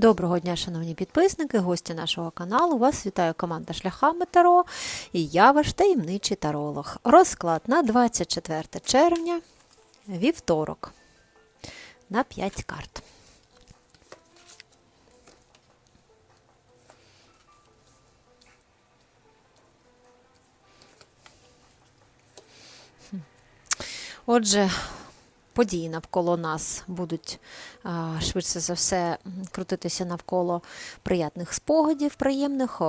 Доброго дня, шановні підписники, гості нашого каналу. Вас вітає команда Шляхами Таро і я ваш таємничий таролог. Розклад на 24 червня, вівторок, на 5 карт. Отже, події навколо нас будуть швидше за все крутитися навколо приятних спогадів, приємних,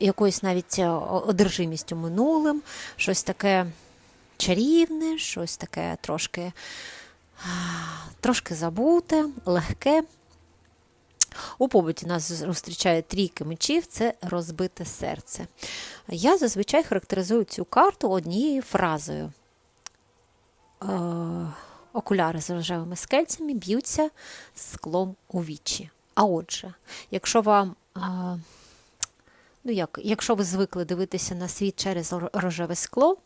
якоюсь навіть е, одержимістю минулим, щось таке чарівне, щось таке трошки, трошки забуте, легке. У побуті нас зустрічає трійки мечів це розбите серце. Я зазвичай характеризую цю карту однією фразою. Окуляри з рожевими скельцями б'ються склом у вічі. А отже, якщо вам. е, Ну, як, якщо ви звикли дивитися на світ через рожеве скло,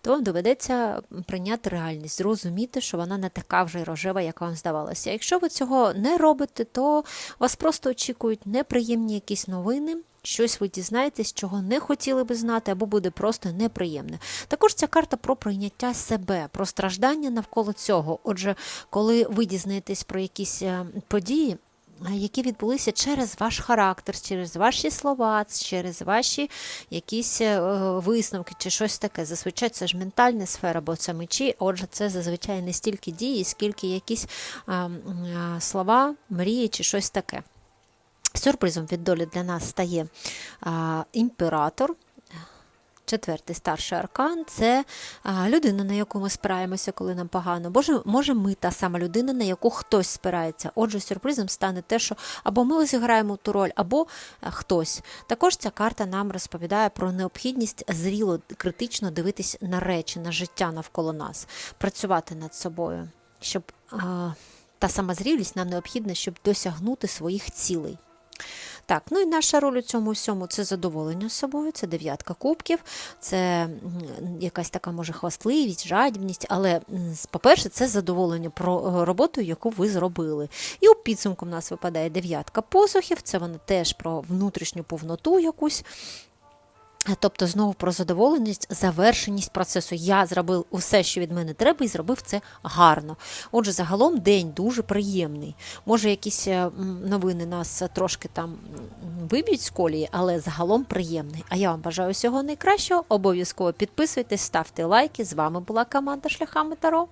то вам доведеться прийняти реальність, зрозуміти, що вона не така вже рожева, як вам здавалося. Якщо ви цього не робите, то вас просто очікують неприємні якісь новини, щось ви дізнаєтесь, чого не хотіли би знати, або буде просто неприємне. Також ця карта про прийняття себе, про страждання навколо цього. Отже, коли ви дізнаєтесь про якісь е, події, які відбулися через ваш характер, через ваші слова, через ваші якісь е, висновки чи щось таке. Зазвичай це ж ментальна сфера, бо це мечі. Отже, це зазвичай не стільки дії, скільки якісь а, м, а, слова, мрії чи щось таке. Сюрпризом від долі для нас стає а, імператор. Четвертий старший аркан це людина, на яку ми спираємося, коли нам погано. Боже, може, ми та сама людина, на яку хтось спирається. Отже, сюрпризом стане те, що або ми зіграємо ту роль, або хтось. Також ця карта нам розповідає про необхідність зріло критично дивитись на речі, на життя навколо нас, працювати над собою, щоб а, та сама зрілість нам необхідна, щоб досягнути своїх цілей. Так, ну і наша роль у цьому всьому це задоволення собою, це дев'ятка кубків, це якась така може хвастливість, жадібність, але, по-перше, це задоволення про е, роботу, яку ви зробили. І у підсумку в нас випадає дев'ятка посухів, це вона теж про внутрішню повноту якусь. Тобто, знову про задоволеність, завершеність процесу. Я зробив усе, що від мене треба, і зробив це гарно. Отже, загалом день дуже приємний. Може, якісь е, новини нас трошки там виб'ють з колії, але загалом приємний. А я вам бажаю всього найкращого. Обов'язково підписуйтесь, ставте лайки. З вами була команда Шляхами Таро.